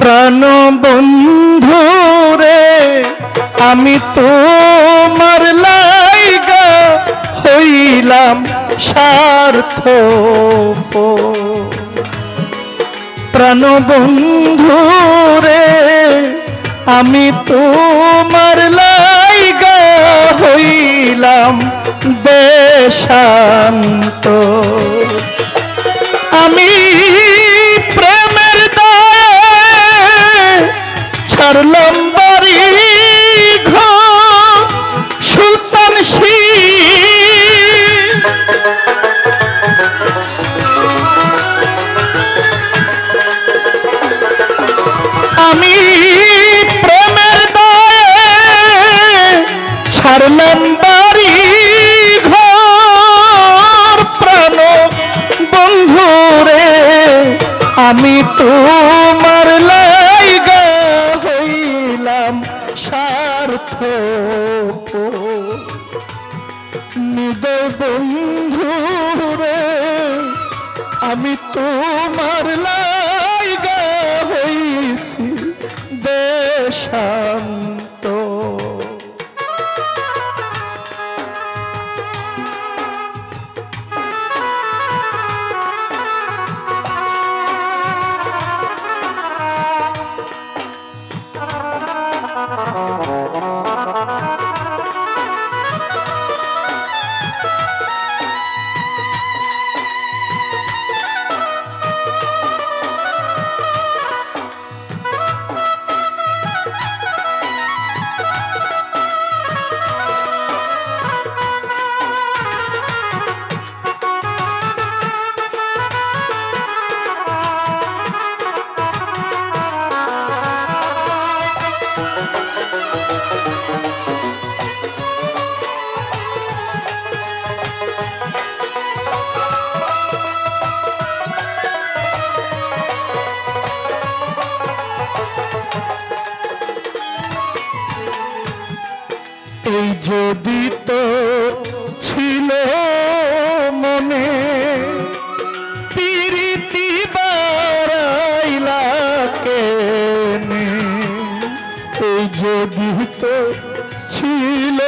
প্রাণ বন্ধু রে আমি তোমার লাইগা হইলাম স্বার্থ প্রাণ বন্ধু রে আমি তোমার লাইগা হইলাম দেশান্ত আমি প্রেমের বাড়ি ঘর সুলতান আমি প্রেমের দায়ে ছাড়লাম বাড়ি ঘর প্রাণ বন্ধু রে আমি তোমার এই যদি তো ছিল মনে পিরিতি বারাইলাকে এই যদি তো ছিল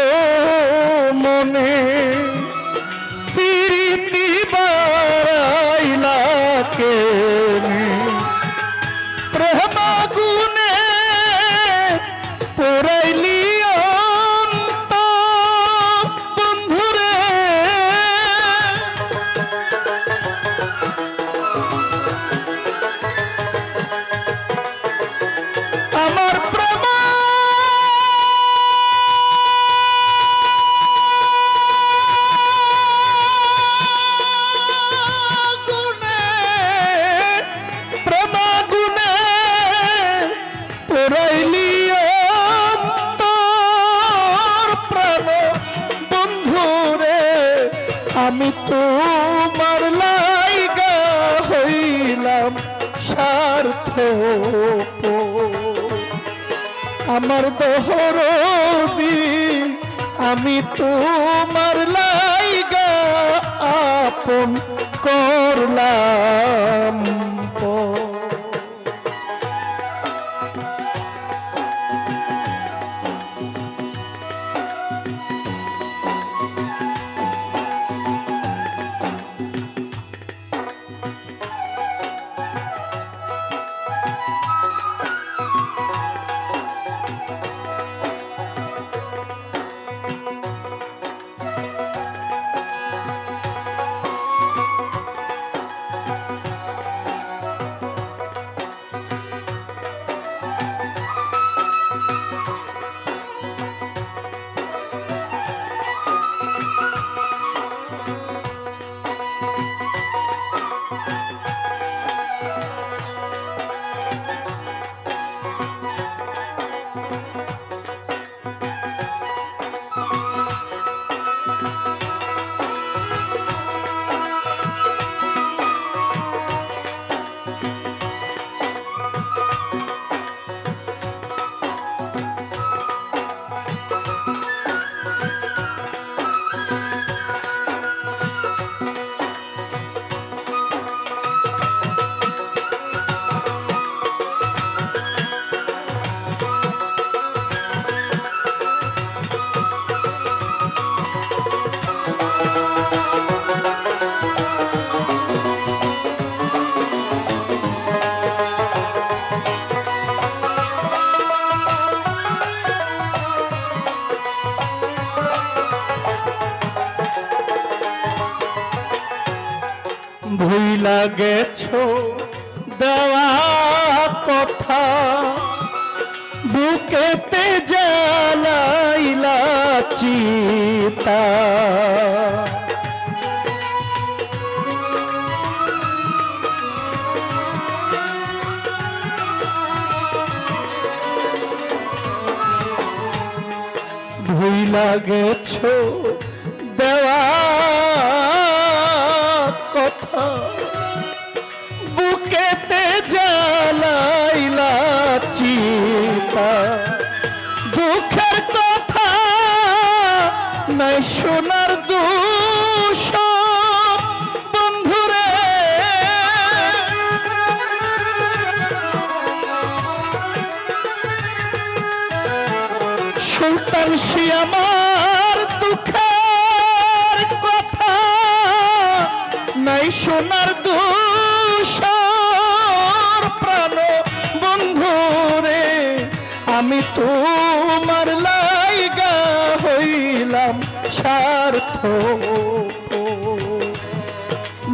আমার দহরদি আমি তোমার লাইগা আপন করলাম পর। ভুইলা গেছো দেওয়া কথা বুকেতে জ্বালাইলা চিতা। ভুইলা গেছো দেওয়া চিতা দুঃখের কথা নাই শোনার দুষ। বন্ধুরে সুলতান সি তোমার লাইগা হইলাম স্বার্থ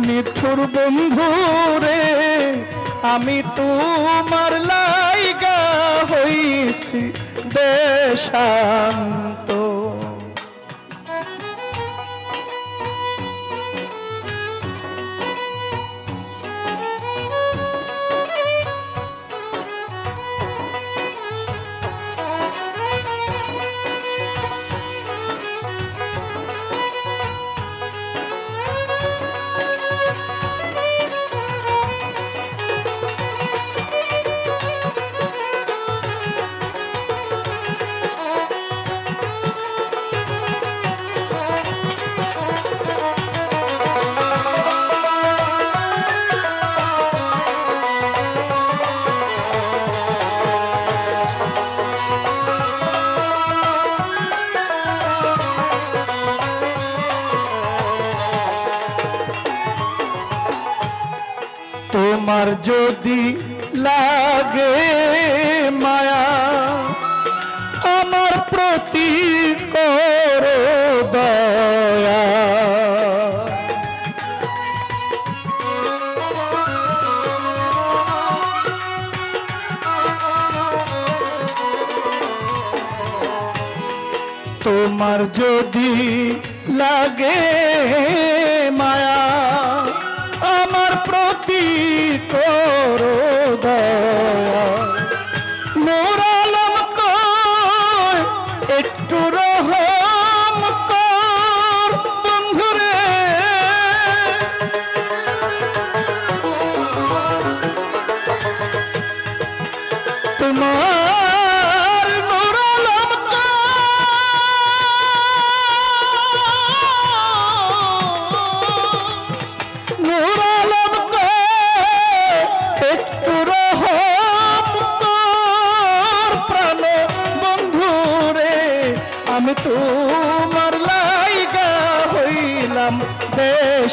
নিঠুর বন্ধুরে আমি তোমার লাইগা হইছি দেশান্ত। তোমার যদি লাগে মায়া আমার প্রতি করো দয়া। তোমার যদি লাগে মায়া প্রতি তোর দয়া।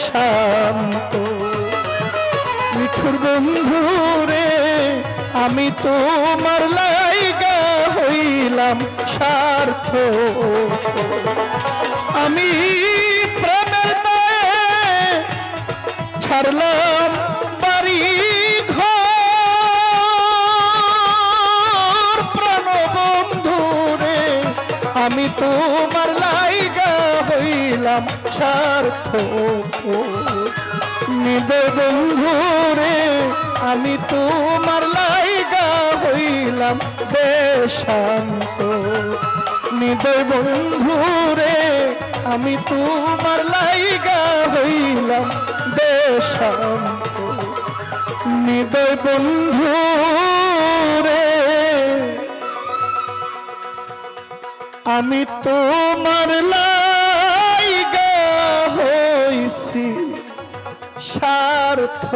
দেশান্ত মিঠুর বন্ধু রে, আমি তোমার লাইগা হইলাম স্বার্থ আমি প্রেমের ছাড়লাম বাড়ি ঘর প্রাণ বন্ধুরে আমি তোমার নিবে বন্ধুরে, আমি তোমার লাইগা হইলাম দেশান্ত। নিবে বন্ধুরে, আমি তোমার লাইগা হইলাম দেশান্ত। নিবে বন্ধুরে, আমি তোমার লাইগা স্বার্থ